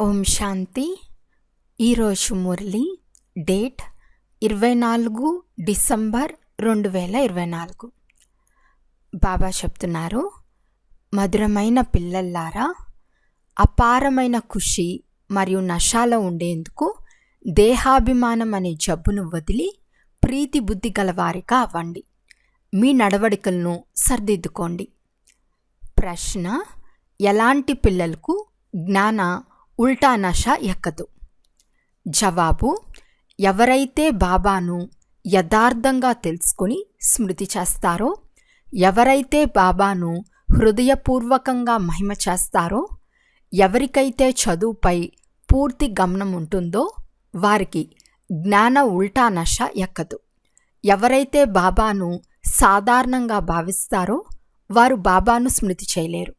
ఓం శాంతి. ఈరోజు మురళి డేట్ ఇరవై నాలుగు డిసెంబర్ రెండు వేల ఇరవై నాలుగు. బాబా చెప్తున్నారు మధురమైన పిల్లల్లారా అపారమైన ఖుషి మరియు నషాలో ఉండేందుకు దేహాభిమానం అనే జబ్బును వదిలి ప్రీతి బుద్ధి గలవారిగా అవ్వండి. మీ నడవడికలను సర్దిద్దుకోండి. ప్రశ్న ఎలాంటి పిల్లలకు జ్ఞాన ఉల్టా నష ఎక్కదు. జవాబు ఎవరైతే బాబాను యథార్థంగా తెలుసుకుని స్మృతి చేస్తారో ఎవరైతే బాబాను హృదయపూర్వకంగా మహిమ చేస్తారో ఎవరికైతే చదువుపై పూర్తి గమనం ఉంటుందో వారికి జ్ఞాన ఉల్టా నష ఎక్కదు. ఎవరైతే బాబాను సాధారణంగా భావిస్తారో వారు బాబాను స్మృతి చేయలేరు.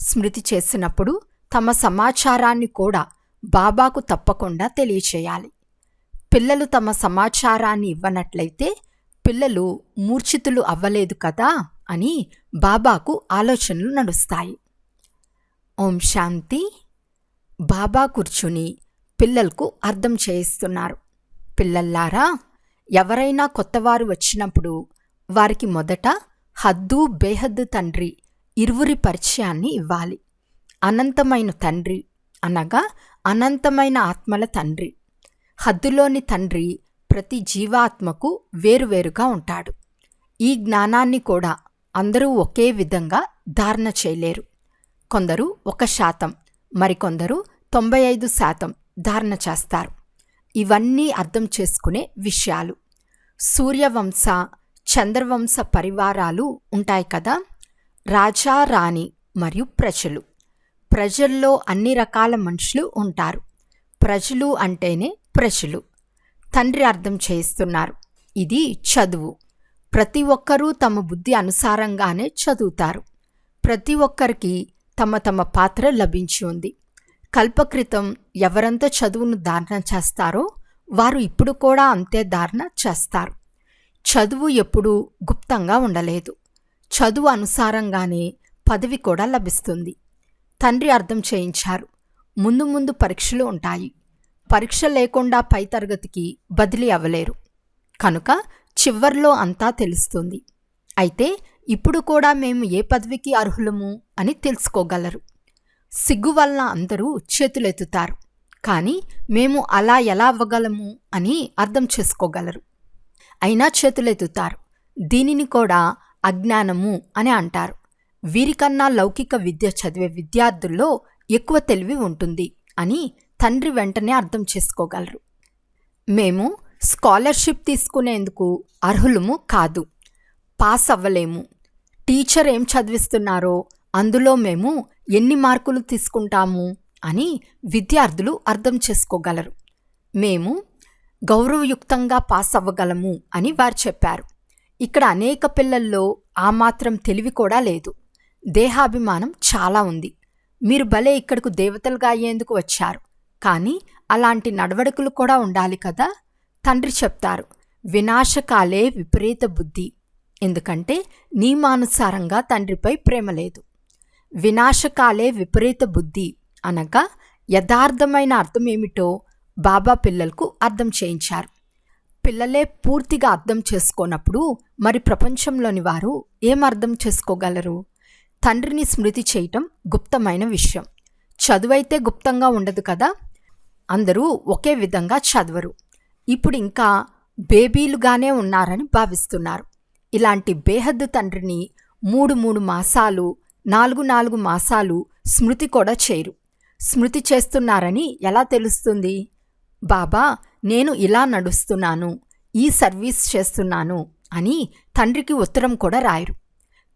స్మృతి చేసినప్పుడు తమ సమాచారాన్ని కూడా బాబాకు తప్పకుండా తెలియచేయాలి. పిల్లలు తమ సమాచారాన్ని ఇవ్వనట్లయితే పిల్లలు మూర్ఛితులు అవ్వలేదు కదా అని బాబాకు ఆలోచనలు నడుస్తాయి. ఓం శాంతి. బాబా కూర్చుని పిల్లలకు అర్థం చేయిస్తున్నారు. పిల్లల్లారా ఎవరైనా కొత్తవారు వచ్చినప్పుడు వారికి మొదట హద్దు బేహద్దు తండ్రి ఇరువురి పరిచయాన్ని ఇవ్వాలి. అనంతమైన తండ్రి అనగా అనంతమైన ఆత్మల తండ్రి. హద్దులోని తండ్రి ప్రతి జీవాత్మకు వేరువేరుగా ఉంటాడు. ఈ జ్ఞానాన్ని కూడా అందరూ ఒకే విధంగా ధారణ చేయలేరు. కొందరు ఒక శాతం మరికొందరు తొంభై ఐదు శాతం ధారణ చేస్తారు. ఇవన్నీ అర్థం చేసుకునే విషయాలు. సూర్యవంశ చంద్రవంశ పరివారాలు ఉంటాయి కదా? రాజా రాణి మరియు ప్రజలు. ప్రజల్లో అన్ని రకాల మనుషులు ఉంటారు. ప్రజలు అంటేనే ప్రజలు. తండ్రి అర్థం చేయిస్తున్నారు. ఇది చదువు. ప్రతి ఒక్కరూ తమ బుద్ధి అనుసారంగానే చదువుతారు. ప్రతి ఒక్కరికి తమ తమ పాత్ర లభించి ఉంది. కల్పకృతం ఎవరంతా చదువును ధారణ చేస్తారో వారు ఇప్పుడు కూడా అంతే ధారణ చేస్తారు. చదువు ఎప్పుడూ గుప్తంగా ఉండలేదు. చదువు అనుసారంగానే పదవి కూడా లభిస్తుంది. తండ్రి అర్థం చేయించారు. ముందు ముందు పరీక్షలు ఉంటాయి. పరీక్ష లేకుండా పై తరగతికి బదిలీ అవ్వలేరు. కనుక చివర్లో అంతా తెలుస్తుంది. అయితే ఇప్పుడు కూడా మేము ఏ పదవికి అర్హులము అని తెలుసుకోగలరు. సిగ్గు వల్ల అందరూ చేతులెత్తుతారు. కానీ మేము అలా ఎలా అవ్వగలము అని అర్థం చేసుకోగలరు. అయినా చేతులెత్తుతారు. దీనిని కూడా అజ్ఞానము అని అంటారు. వీరికన్నా లౌకిక విద్య చదివే విద్యార్థుల్లో ఎక్కువ తెలివి ఉంటుంది అని తండ్రి వెంటనే అర్థం చేసుకోగలరు. మేము స్కాలర్షిప్ తీసుకునేందుకు అర్హులము కాదు. పాస్ అవ్వలేము. టీచర్ ఏం చదివిస్తున్నారో అందులో మేము ఎన్ని మార్కులు తీసుకుంటాము అని విద్యార్థులు అర్థం చేసుకోగలరు. మేము గౌరవయుక్తంగా పాస్ అవ్వగలము అని వారు చెప్పారు. ఇక్కడ అనేక పిల్లల్లో ఆ మాత్రం తెలివి కూడా లేదు. దేహాభిమానం చాలా ఉంది. మీరు భలే ఇక్కడకు దేవతలుగా అయ్యేందుకు వచ్చారు. కానీ అలాంటి నడవడికలు కూడా ఉండాలి కదా? తండ్రి చెప్తారు వినాశకాలే విపరీత బుద్ధి. ఎందుకంటే నియమానుసారంగా తండ్రిపై ప్రేమ లేదు. వినాశకాలే విపరీత బుద్ధి అనగా యథార్థమైన అర్థం ఏమిటో బాబా పిల్లలకు అర్థం చేయించారు. పిల్లలే పూర్తిగా అర్థం చేసుకోనప్పుడు మరి ప్రపంచంలోని వారు ఏం అర్థం చేసుకోగలరు? తండ్రిని స్మృతి చేయటం గుప్తమైన విషయం. చదువైతే గుప్తంగా ఉండదు కదా? అందరూ ఒకే విధంగా చదవరు. ఇప్పుడు ఇంకా బేబీలుగానే ఉన్నారని భావిస్తున్నారు. ఇలాంటి బేహద్దు తండ్రిని మూడు మూడు మాసాలు నాలుగు నాలుగు మాసాలు స్మృతి కూడా చేయరు. స్మృతి చేస్తున్నారని ఎలా తెలుస్తుంది? బాబా నేను ఇలా నడుస్తున్నాను ఈ సర్వీస్ చేస్తున్నాను అని తండ్రికి ఉత్తరం కూడా రాయరు.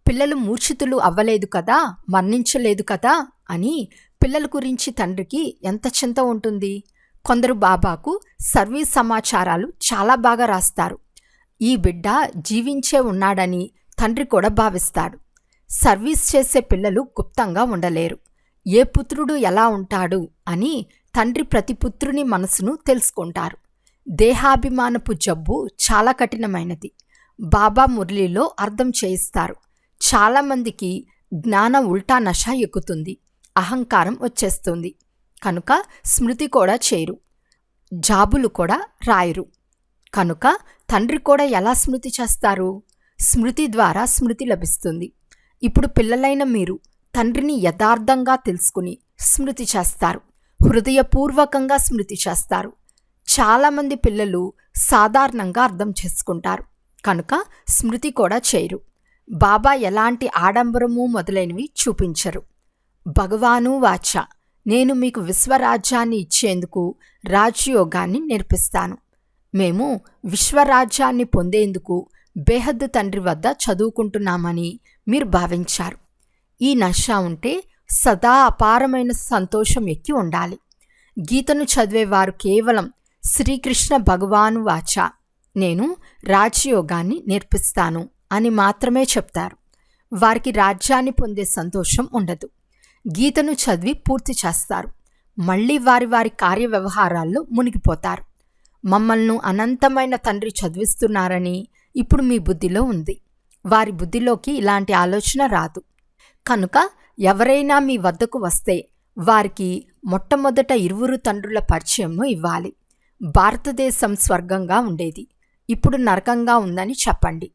పిల్లలు మూర్ఛితులు అవ్వలేదు కదా మరణించలేదు కదా అని పిల్లల గురించి తండ్రికి ఎంత చింత ఉంటుంది? కొందరు బాబాకు సర్వీస్ సమాచారాలు చాలా బాగా రాస్తారు. ఈ బిడ్డ జీవించే ఉన్నాడని తండ్రి కూడా భావిస్తాడు. సర్వీస్ చేసే పిల్లలు గుప్తంగా ఉండలేరు. ఏ పుత్రుడు ఎలా ఉంటాడు అని తండ్రి ప్రతి పుత్రుని మనసును తెలుసుకుంటారు. దేహాభిమానపు జబ్బు చాలా కఠినమైనది. బాబా మురళీలో అర్థం చేయిస్తారు. చాలామందికి జ్ఞాన ఉల్టా నష ఎక్కుతుంది. అహంకారం వచ్చేస్తుంది. కనుక స్మృతి కూడా చేయరు జాబులు కూడా రాయరు. కనుక తండ్రి కూడా ఎలా స్మృతి చేస్తారు? స్మృతి ద్వారా స్మృతి లభిస్తుంది. ఇప్పుడు పిల్లలైన మీరు తండ్రిని యథార్థంగా తెలుసుకుని స్మృతి చేస్తారు. హృదయపూర్వకంగా స్మృతి చేస్తారు. చాలామంది పిల్లలు సాధారణంగా అర్థం చేసుకుంటారు. కనుక స్మృతి కూడా చేయరు బాబా ఎలాంటి ఆడంబరము మొదలైనవి చూపించరు. భగవాను వాచ నేను మీకు విశ్వరాజ్యాన్ని ఇచ్చేందుకు రాజయోగాన్ని నేర్పిస్తాను. మేము విశ్వరాజ్యాన్ని పొందేందుకు బేహద్దు తండ్రి వద్ద చదువుకుంటున్నామని మీరు భావించారు. ఈ నష ఉంటే సదా అపారమైన సంతోషం ఎక్కి ఉండాలి. గీతను చదివేవారు కేవలం శ్రీకృష్ణ భగవాను వాచ నేను రాజయోగాన్ని నేర్పిస్తాను. అని మాత్రమే చెప్తారు. వారికి రాజ్యాన్ని పొందే సంతోషం ఉండదు. గీతను చదివి పూర్తి చేస్తారు. మళ్ళీ వారి వారి కార్య వ్యవహారాల్లో మునిగిపోతారు. మమ్మల్ని అనంతమైన తండ్రి చదివిస్తున్నారని ఇప్పుడు మీ బుద్ధిలో ఉంది. వారి బుద్ధిలోకి ఇలాంటి ఆలోచన రాదు. కనుక ఎవరైనా మీ వద్దకు వస్తే వారికి మొట్టమొదట ఇరువురు తండ్రుల పరిచయం ఇవ్వాలి. భారతదేశం స్వర్గంగా ఉండేది. ఇప్పుడు నరకంగా ఉందని చెప్పండి.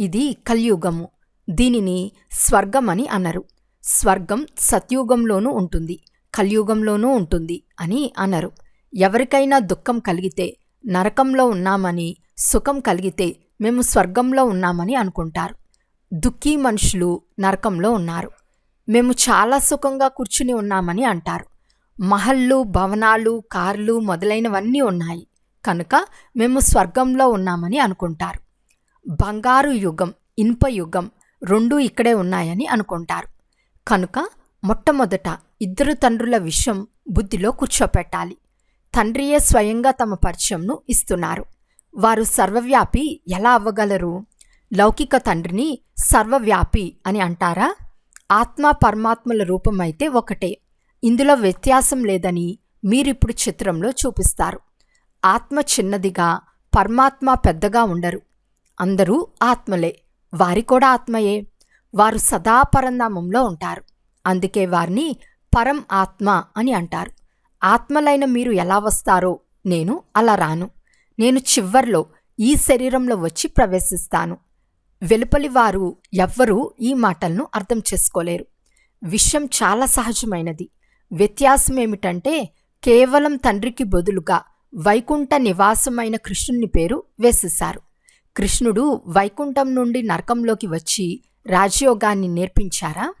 ఇది కలియుగము. దీనిని స్వర్గమని అనరు. స్వర్గం సత్యుగంలోనూ ఉంటుంది కలియుగంలోనూ ఉంటుంది అని అనరు. ఎవరికైనా దుఃఖం కలిగితే నరకంలో ఉన్నామని సుఖం కలిగితే మేము స్వర్గంలో ఉన్నామని అనుకుంటారు. దుఃఖీ మనుషులు నరకంలో ఉన్నారు. మేము చాలా సుఖంగా కూర్చుని ఉన్నామని అంటారు. మహళ్ళు భవనాలు కార్లు మొదలైనవన్నీ ఉన్నాయి. కనుక మేము స్వర్గంలో ఉన్నామని అనుకుంటారు. బంగారు యుగం ఇనుప యుగం రెండూ ఇక్కడే ఉన్నాయని అనుకుంటారు. కనుక మొట్టమొదట ఇద్దరు తండ్రుల విషయం బుద్ధిలో కూర్చోపెట్టాలి. తండ్రియే స్వయంగా తమ పరిచయంను ఇస్తున్నారు. వారు సర్వవ్యాపి ఎలా అవ్వగలరు? లౌకిక తండ్రిని సర్వవ్యాపి అని అంటారా? ఆత్మ పరమాత్మల రూపమైతే ఒకటే. ఇందులో వ్యత్యాసం లేదని మీరిప్పుడు చిత్రంలో చూపిస్తారు. ఆత్మ చిన్నదిగా పరమాత్మ పెద్దగా ఉండరు. అందరూ ఆత్మలే. వారి కూడా ఆత్మయే. వారు సదా పరంధామంలో ఉంటారు. అందుకే వారిని పరం ఆత్మ అని అంటారు. ఆత్మలైన మీరు ఎలా వస్తారో నేను అలా రాను. నేను చివర్లో ఈ శరీరంలో వచ్చి ప్రవేశిస్తాను. వెలుపలి వారు ఎవ్వరూ ఈ మాటలను అర్థం చేసుకోలేరు. విషయం చాలా సహజమైనది. వ్యత్యాసం ఏమిటంటే కేవలం తండ్రికి బదులుగా వైకుంఠ నివాసమైన కృష్ణుని పేరు వేసేశారు. కృష్ణుడు వైకుంఠం నుండి నరకంలోకి వచ్చి రాజయోగాన్ని నేర్పించారా?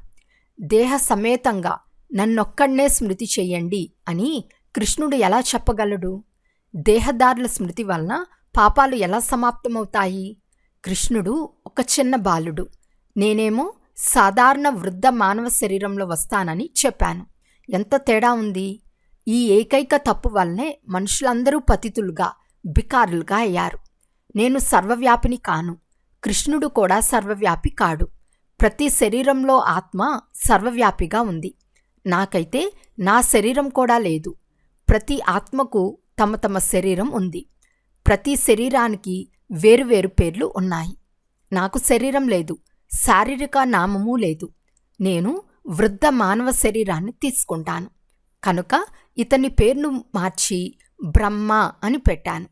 దేహ సమేతంగా నన్నొక్కడ్నే స్మృతి చెయ్యండి అని కృష్ణుడు ఎలా చెప్పగలడు? దేహదారుల స్మృతి వలన పాపాలు ఎలా సమాప్తమవుతాయి? కృష్ణుడు ఒక చిన్న బాలుడు. నేనేమో సాధారణ వృద్ధ మానవ శరీరంలో వస్తానని చెప్పాను. ఎంత తేడా ఉంది? ఈ ఏకైక తప్పు వల్లనే మనుషులందరూ పతితులుగా బికారులుగా అయ్యారు. నేను సర్వవ్యాపిని కాను. కృష్ణుడు కూడా సర్వవ్యాపి కాడు. ప్రతి శరీరంలో ఆత్మ సర్వవ్యాపిగా ఉంది. నాకైతే నా శరీరం కూడా లేదు. ప్రతి ఆత్మకు తమ తమ శరీరం ఉంది. ప్రతి శరీరానికి వేరువేరు పేర్లు ఉన్నాయి. నాకు శరీరం లేదు. శారీరక నామము లేదు. నేను వృద్ధ మానవ శరీరాన్ని తీసుకుంటాను. కనుక ఇతని పేరును మార్చి బ్రహ్మ అని పెట్టాను.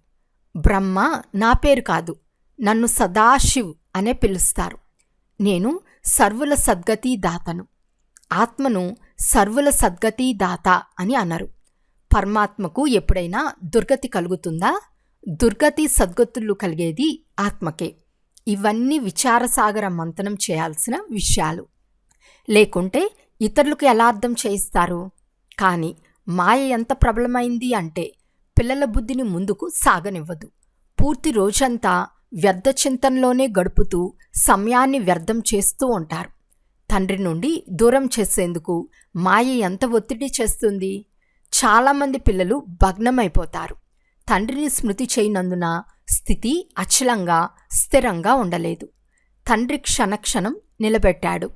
బ్రహ్మ నా పేరు కాదు నన్ను సదాశివ్ అనే పిలుస్తారు. నేను సర్వుల సద్గతి దాతను. ఆత్మను సర్వుల సద్గతి దాత అని అనరు. పరమాత్మకు ఎప్పుడైనా దుర్గతి కలుగుతుందా? దుర్గతి సద్గతులు కలిగేది ఆత్మకే. ఇవన్నీ విచారసాగర మంతనం చేయాల్సిన విషయాలు. లేకుంటే ఇతరులకు ఎలా అర్థం చేయిస్తారు? కానీ మాయ ఎంత ప్రబలమైంది అంటే పిల్లల బుద్ధిని ముందుకు సాగనివ్వదు. పూర్తి రోజంతా వ్యర్థ చింతనలోనే గడుపుతూ సమయాన్ని వ్యర్థం చేస్తూ ఉంటారు. తండ్రి నుండి దూరం చేసేందుకు మాయ ఎంత ఒత్తిడి చేస్తుంది? చాలామంది పిల్లలు భగ్నమైపోతారు. తండ్రిని స్మృతి చేయనందున స్థితి అచలంగా స్థిరంగా ఉండలేదు. తండ్రి క్షణక్షణం నిలబెట్టాడు.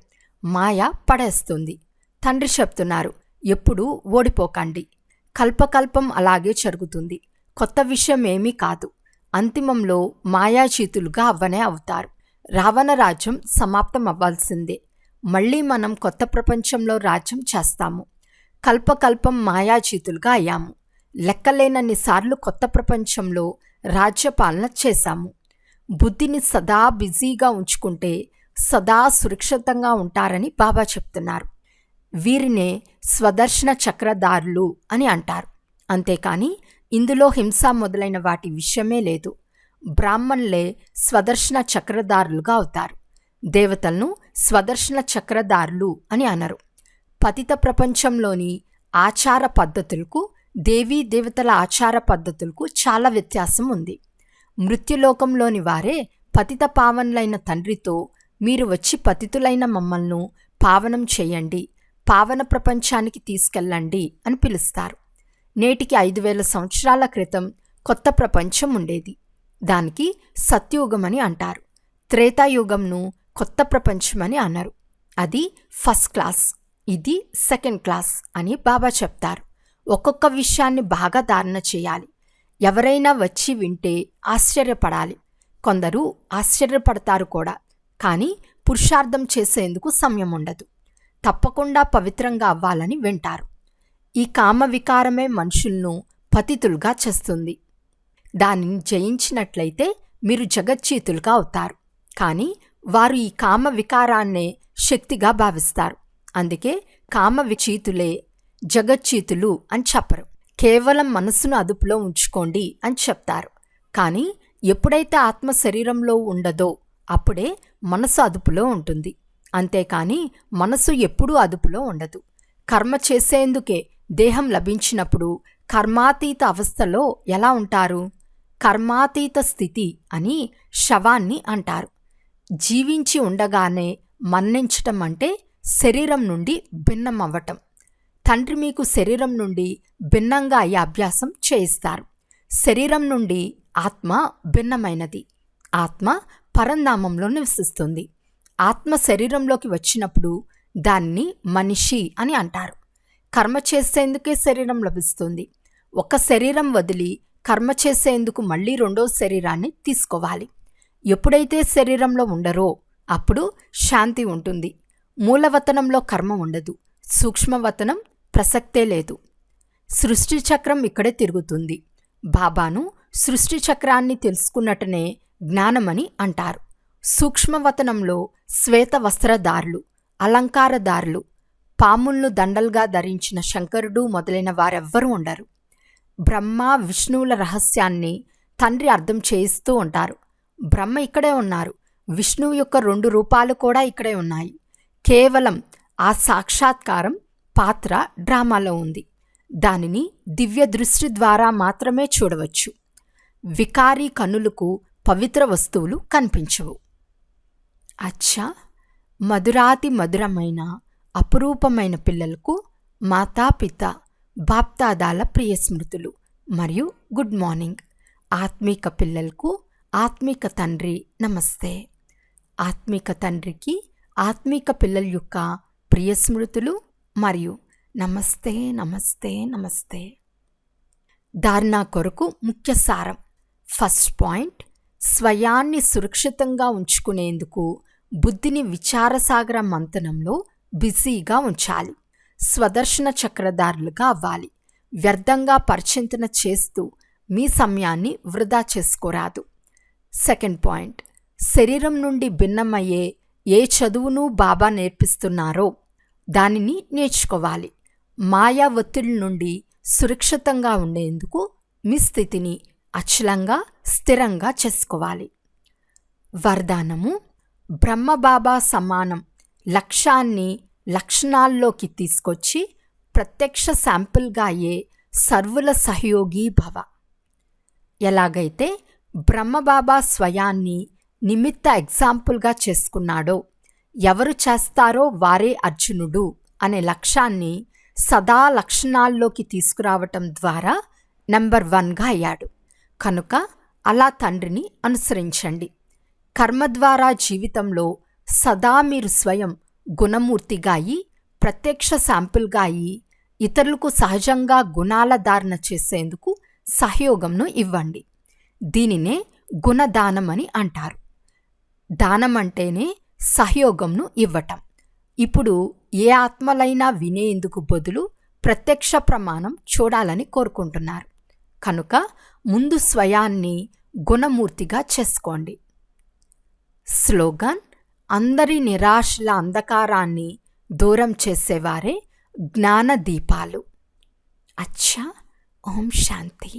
మాయ పడేస్తుంది. తండ్రి చెప్తున్నారు ఎప్పుడూ ఓడిపోకండి. కల్పకల్పం అలాగే జరుగుతుంది. కొత్త విషయం ఏమీ కాదు. అంతిమంలో మాయాచీతులుగా అవ్వనే అవుతారు. రావణ రాజ్యం సమాప్తం అవ్వాల్సిందే మళ్ళీ మనం కొత్త ప్రపంచంలో రాజ్యం చేస్తాము. కల్పకల్పం మాయాచీతులుగా అయ్యాము. లెక్కలేనన్ని సార్లు కొత్త ప్రపంచంలో రాజ్యపాలన చేశాము. బుద్ధిని సదా బిజీగా ఉంచుకుంటే సదా సురక్షితంగా ఉంటారని బాబా చెప్తున్నారు. వీరినే స్వదర్శన చక్రధారులు అని అంటారు. అంతేకాని ఇందులో హింస మొదలైన వాటి విషయమే లేదు. బ్రాహ్మణులే స్వదర్శన చక్రధారులుగా అవుతారు. దేవతలను స్వదర్శన చక్రధారులు అని అనరు. పతిత ప్రపంచంలోని ఆచార పద్ధతులకు దేవీ దేవతల ఆచార పద్ధతులకు చాలా వ్యత్యాసం ఉంది. మృత్యులోకంలోని వారే పతిత పావనులైన తండ్రితో మీరు వచ్చి పతితులైన మమ్మల్ని పావనం చేయండి పావన ప్రపంచానికి తీసుకెళ్ళండి అని పిలుస్తారు. నేటికి ఐదు వేల సంవత్సరాల క్రితం కొత్త ప్రపంచం ఉండేది. దానికి సత్యయుగమని అంటారు. త్రేతాయుగంను కొత్త ప్రపంచం అని అన్నారు అది ఫస్ట్ క్లాస్ ఇది సెకండ్ క్లాస్ అని బాబా చెప్తారు. ఒక్కొక్క విషయాన్ని బాగా ధారణ చేయాలి. ఎవరైనా వచ్చి వింటే ఆశ్చర్యపడాలి. కొందరు ఆశ్చర్యపడతారు కూడా. కానీ పురుషార్థం చేసేందుకు సమయం ఉండదు. తప్పకుండా పవిత్రంగా అవ్వాలని వింటారు. ఈ కామ వికారమే మనుషులను పతితులుగా చేస్తుంది. దానిని జయించినట్లయితే మీరు జగచ్చీతులుగా అవుతారు. కానీ వారు ఈ కామ వికారాన్నే శక్తిగా భావిస్తారు. అందుకే కామ విచీతులే జగచ్చీతులు అని చెప్పరు. కేవలం మనసును అదుపులో ఉంచుకోండి అని చెప్తారు. కానీ ఎప్పుడైతే ఆత్మ శరీరంలో ఉండదో అప్పుడే మనసు అదుపులో ఉంటుంది. అంతేకాని మనసు ఎప్పుడూ అదుపులో ఉండదు. కర్మ చేసేందుకే దేహం లభించినప్పుడు కర్మాతీత అవస్థలో ఎలా ఉంటారు? కర్మాతీత స్థితి అని శవాన్ని అంటారు. జీవించి ఉండగానే మన్నించటం అంటే శరీరం నుండి భిన్నం అవ్వటం తండ్రి మీకు శరీరం నుండి భిన్నంగా అయ్యే అభ్యాసం చేయిస్తారు. శరీరం నుండి ఆత్మ భిన్నమైనది. ఆత్మ పరంధామంలో నివసిస్తుంది. ఆత్మ శరీరంలోకి వచ్చినప్పుడు దాన్ని మనిషి అని అంటారు. కర్మ చేసేందుకే శరీరం లభిస్తుంది. ఒక శరీరం వదిలి కర్మ చేసేందుకు మళ్ళీ రెండో శరీరాన్ని తీసుకోవాలి. ఎప్పుడైతే శరీరంలో ఉండరో అప్పుడు శాంతి ఉంటుంది. మూలవతనంలో కర్మ ఉండదు. సూక్ష్మవతనం ప్రసక్తే లేదు. సృష్టి చక్రం ఇక్కడే తిరుగుతుంది. బాబాను సృష్టి చక్రాన్ని తెలుసుకున్నట్టనే జ్ఞానమని అంటారు. సూక్ష్మవతనంలో శ్వేత వస్త్రదారులు అలంకారదారులు పాములను దండలుగా ధరించిన శంకరుడు మొదలైన వారెవ్వరూ ఉండరు. బ్రహ్మ విష్ణువుల రహస్యాన్ని తండ్రి అర్థం చేయిస్తూ ఉంటారు. బ్రహ్మ ఇక్కడే ఉన్నారు. విష్ణువు యొక్క రెండు రూపాలు కూడా ఇక్కడే ఉన్నాయి. కేవలం ఆ సాక్షాత్కారం పాత్ర డ్రామాలో ఉంది. దానిని దివ్య దృష్టి ద్వారా మాత్రమే చూడవచ్చు. వికారీ కన్నులకు పవిత్ర వస్తువులు కనిపించవు. అచ్చా మధురాతి మధురమైన అపురూపమైన పిల్లలకు మాతాపిత బాప్తాదాల ప్రియ స్మృతులు మరియు గుడ్ మార్నింగ్. ఆత్మీక పిల్లలకు ఆత్మీక తండ్రి నమస్తే. ఆత్మీక తండ్రికి ఆత్మీక పిల్లల యొక్క ప్రియ స్మృతులు మరియు నమస్తే నమస్తే నమస్తే. ధారణ కొరకు ముఖ్య సారం ఫస్ట్ పాయింట్ స్వయాన్ని సురక్షితంగా ఉంచుకునేందుకు బుద్ధిని విచారసాగర మంతనంలో బిజీగా ఉంచాలి. స్వదర్శన చక్రధారులుగా అవ్వాలి. వ్యర్థంగా పరిచింతన చేస్తూ మీ సమయాన్ని వృధా చేసుకోరాదు. Second point. శరీరం నుండి భిన్నమయ్యే ఏ చదువును బాబా నేర్పిస్తున్నారో దానిని నేర్చుకోవాలి. మాయా ఒత్తిడి నుండి సురక్షితంగా ఉండేందుకు మీ స్థితిని అచలంగా స్థిరంగా చేసుకోవాలి. వరదానము బ్రహ్మబాబా సమానం లక్ష్యాన్ని లక్షణాల్లోకి తీసుకొచ్చి ప్రత్యక్ష శాంపుల్గా అయ్యే సర్వుల సహయోగి భవ. ఎలాగైతే బ్రహ్మబాబా స్వయాన్ని నిమిత్త ఎగ్జాంపుల్గా చేసుకున్నాడో ఎవరు చేస్తారో వారే అర్జునుడు అనే లక్ష్యాన్ని సదా లక్షణాల్లోకి తీసుకురావటం ద్వారా నెంబర్ వన్గా అయ్యాడు. కనుక అలా తండ్రిని అనుసరించండి. కర్మ ద్వారా జీవితంలో సదా మీరు స్వయం గుణమూర్తిగా అయి ప్రత్యక్ష శాంపుల్గా అయి ఇతరులకు సహజంగా గుణాల ధారణ చేసేందుకు సహయోగంను ఇవ్వండి. దీనినే గుణదానం అని అంటారు. దానం అంటేనే సహయోగంను ఇవ్వటం. ఇప్పుడు ఏ ఆత్మలైనా వినేందుకు బదులు ప్రత్యక్ష ప్రమాణం చూడాలని కోరుకుంటున్నారు. కనుక ముందు స్వయాన్ని గుణమూర్తిగా చేసుకోండి. స్లోగన్ అందరి నిరాశల అంధకారాన్ని దూరం చేసేవారే జ్ఞాన దీపాలు అచ్చా ఓం శాంతి.